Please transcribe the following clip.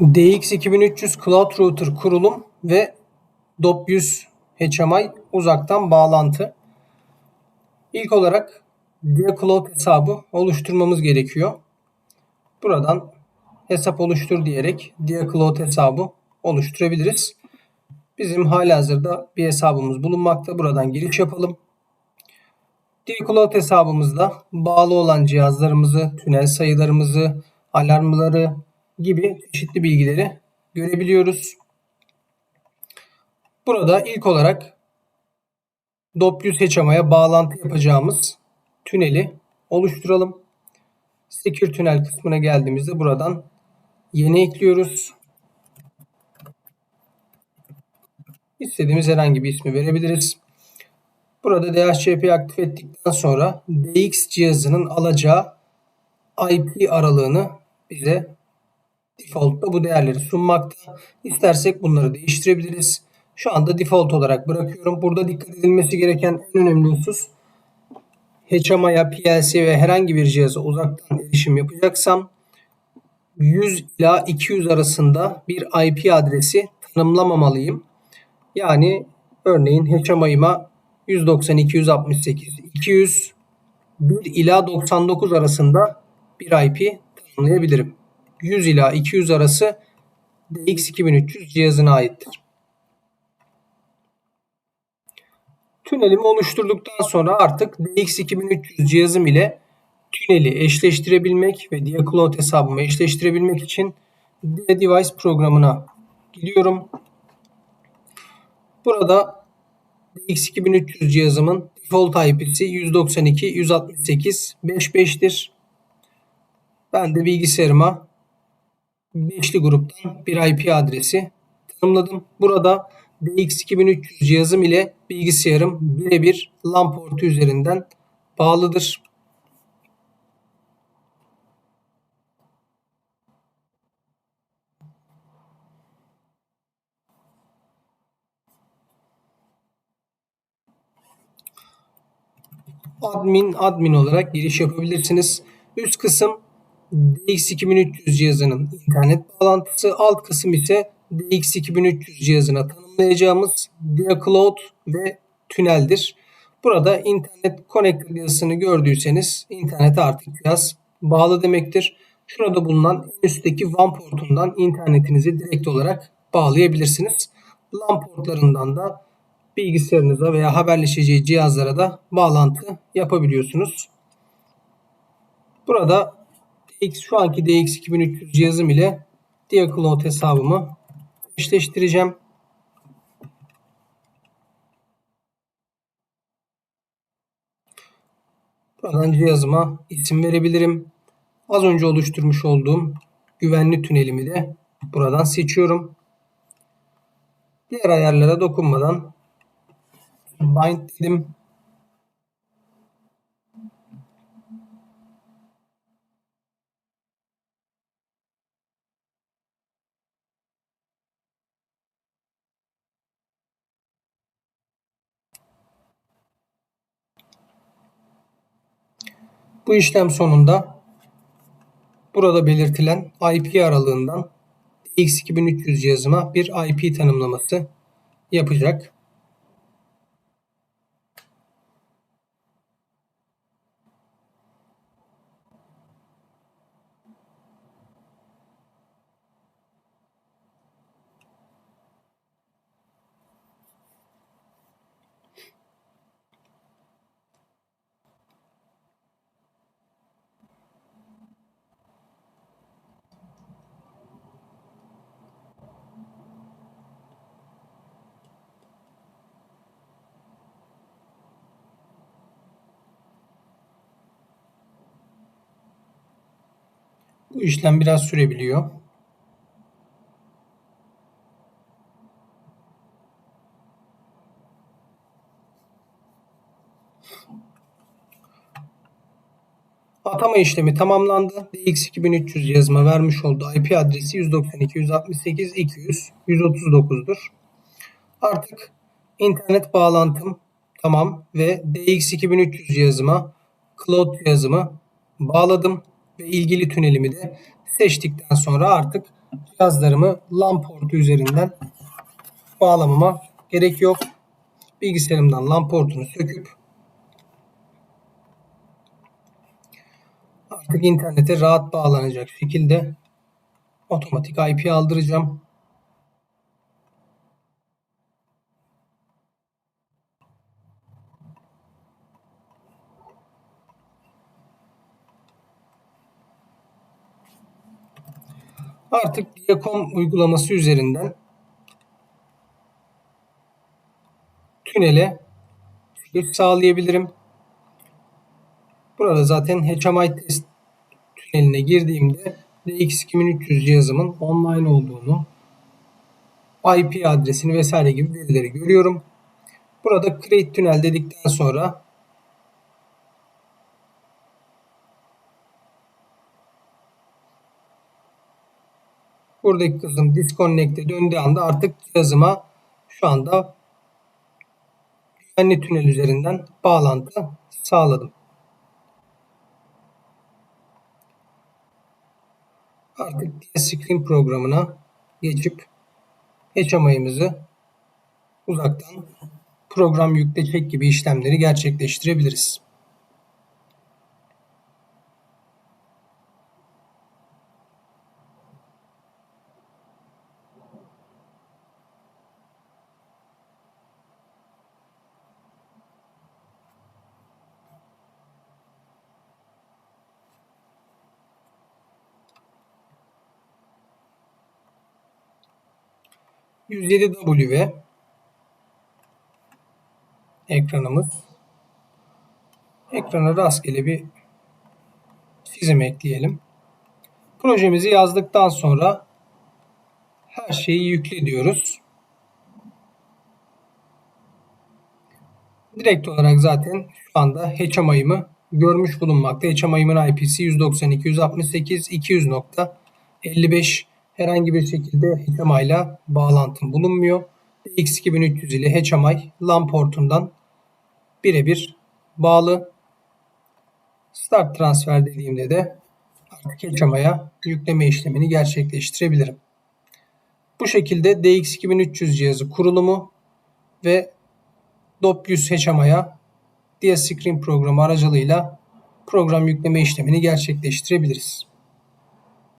DX2300 Cloud Router kurulum ve DOP100 HMI uzaktan bağlantı. İlk olarak Dia Cloud hesabı oluşturmamız gerekiyor. Buradan hesap oluştur diyerek Dia Cloud hesabı oluşturabiliriz. Bizim halihazırda bir hesabımız bulunmakta. Buradan giriş yapalım. Dia Cloud hesabımızda bağlı olan cihazlarımızı, tünel sayılarımızı, alarmları gibi çeşitli bilgileri görebiliyoruz. Burada ilk olarak DOP100 HMI'ye bağlantı yapacağımız tüneli oluşturalım. Secure tünel kısmına geldiğimizde buradan yeni ekliyoruz. İstediğimiz herhangi bir ismi verebiliriz. Burada DHCP'yi aktif ettikten sonra DX cihazının alacağı IP aralığını bize default'ta bu değerleri sunmakta. İstersek bunları değiştirebiliriz. Şu anda default olarak bırakıyorum. Burada dikkat edilmesi gereken en önemli husus HMI'ya, PLC ve herhangi bir cihaza uzaktan erişim yapacaksam 100 ila 200 arasında bir IP adresi tanımlamamalıyım. Yani örneğin HMI'ma 192, 168, 200, 1 ila 99 arasında bir IP tanımlayabilirim. 100 ila 200 arası DX2300 cihazına aittir. Tünelimi oluşturduktan sonra artık DX2300 cihazım ile tüneli eşleştirebilmek ve Diacloud hesabımı eşleştirebilmek için Dia Device programına gidiyorum. Burada DX2300 cihazımın default IP'si 192.168.5.5'tir. Ben de bilgisayarıma beşli gruptan bir IP adresi tanımladım. Burada DX2300 cihazım ile bilgisayarım birebir LAN portu üzerinden bağlıdır. admin admin olarak giriş yapabilirsiniz. Üst kısım DX2300 cihazının internet bağlantısı, alt kısım ise DX2300 cihazına tanımlayacağımız DiaCloud ve tüneldir. Burada internet connector yazısını gördüyseniz internete artık cihaz bağlı demektir. Şurada bulunan üstteki WAN portundan internetinizi direkt olarak bağlayabilirsiniz. LAN portlarından da bilgisayarınıza veya haberleşeceği cihazlara da bağlantı yapabiliyorsunuz. Burada şu anki DX2300 cihazım ile DiaCloud hesabımı eşleştireceğim. Buradan cihazıma isim verebilirim. Az önce oluşturmuş olduğum güvenli tünelimi de buradan seçiyorum. Diğer ayarlara dokunmadan bind dedim. Bu işlem sonunda burada belirtilen IP aralığından X2300 cihazıma bir IP tanımlaması yapacak. Bu işlem biraz sürebiliyor. Atama işlemi tamamlandı. DX2300 yazma vermiş olduğu IP adresi 192.168.200.139'dur. Artık internet bağlantım tamam ve DX2300 cihazıma cloud cihazımı bağladım ve ilgili tünelimi de seçtikten sonra artık cihazlarımı LAN portu üzerinden bağlamama gerek yok. Bilgisayarımdan LAN portunu söküp artık internete rahat bağlanacak şekilde otomatik IP aldıracağım. Artık Diacom uygulaması üzerinden tünele çıkış sağlayabilirim. Burada zaten HMI test tüneline girdiğimde DX2300 cihazımın online olduğunu, IP adresini vesaire gibi verileri görüyorum. Burada create tünel dedikten sonra buradaki kısım disconnect'e döndüğü anda artık cihazıma şu anda güvenli tünel üzerinden bağlantı sağladım. Artık screen programına geçip HMI'mizi uzaktan program yükle çek gibi işlemleri gerçekleştirebiliriz. ...107W ekranımız. Ekrana rastgele bir çizim ekleyelim. Projemizi yazdıktan sonra her şeyi yükle diyoruz. Direkt olarak zaten şu anda HMI'ımı görmüş bulunmakta. HMI'ımın IP'si 192.168.200.55 herhangi bir şekilde HMI ile bağlantım bulunmuyor. X2300 ile HMI LAN portundan birebir bağlı. Start transfer dediğimde de artık HMI'ya yükleme işlemini gerçekleştirebilirim. Bu şekilde DX2300 cihazı kurulumu ve DOP100 HMI'ya DScreen programı aracılığıyla program yükleme işlemini gerçekleştirebiliriz.